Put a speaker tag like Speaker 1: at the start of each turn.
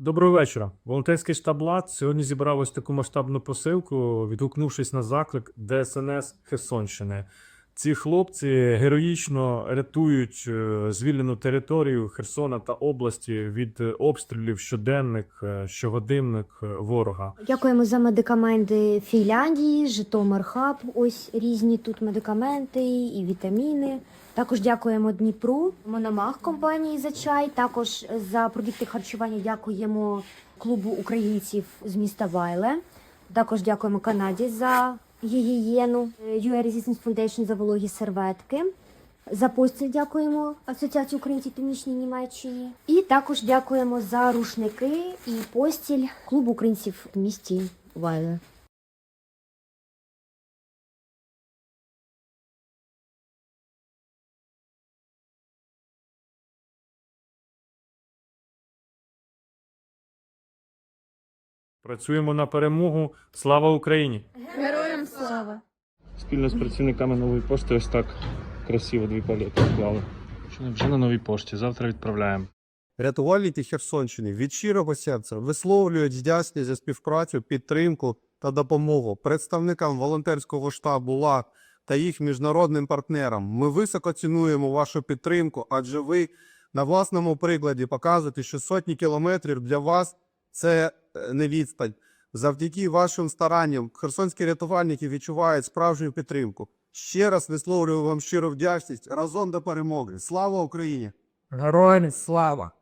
Speaker 1: Доброго вечора. Волонтерський штаб ЛАД сьогодні зібрав ось таку масштабну посилку, відгукнувшись на заклик ДСНС Херсонщини. Ці хлопці героїчно рятують е, звільнену територію Херсона та області від е, обстрілів щоденних, е, щогодинних е, ворога.
Speaker 2: Дякуємо за медикаменти Фінляндії, Житомир Хаб. Ось різні тут медикаменти і вітаміни. Також дякуємо Дніпру, Мономах компанії за чай. Також за продукти харчування дякуємо клубу українців з міста Вайле. Також дякуємо Канаді за гігієну, UA Resistance Foundation за вологі серветки. За постіль дякуємо Асоціації українців Північній Німеччині. І також дякуємо за рушники і постіль клубу українців в місті Вайле.
Speaker 1: Працюємо на перемогу. Слава Україні!
Speaker 3: Героям слава!
Speaker 1: Спільно з працівниками нової пошти ось так красиво дві палети склали. Вже на новій пошті. Завтра відправляємо.
Speaker 4: Рятувальники Херсонщини від щирого серця висловлюють вдячність за співпрацю, підтримку та допомогу представникам волонтерського штабу ЛАД та їх міжнародним партнерам. Ми високо цінуємо вашу підтримку, адже ви на власному прикладі показуєте, що сотні кілометрів для вас це е, не відстань. Завдяки вашим старанням херсонські рятувальники відчувають справжню підтримку. Ще раз висловлюю вам щиру вдячність разом до перемоги. Слава Україні!
Speaker 3: Героям слава!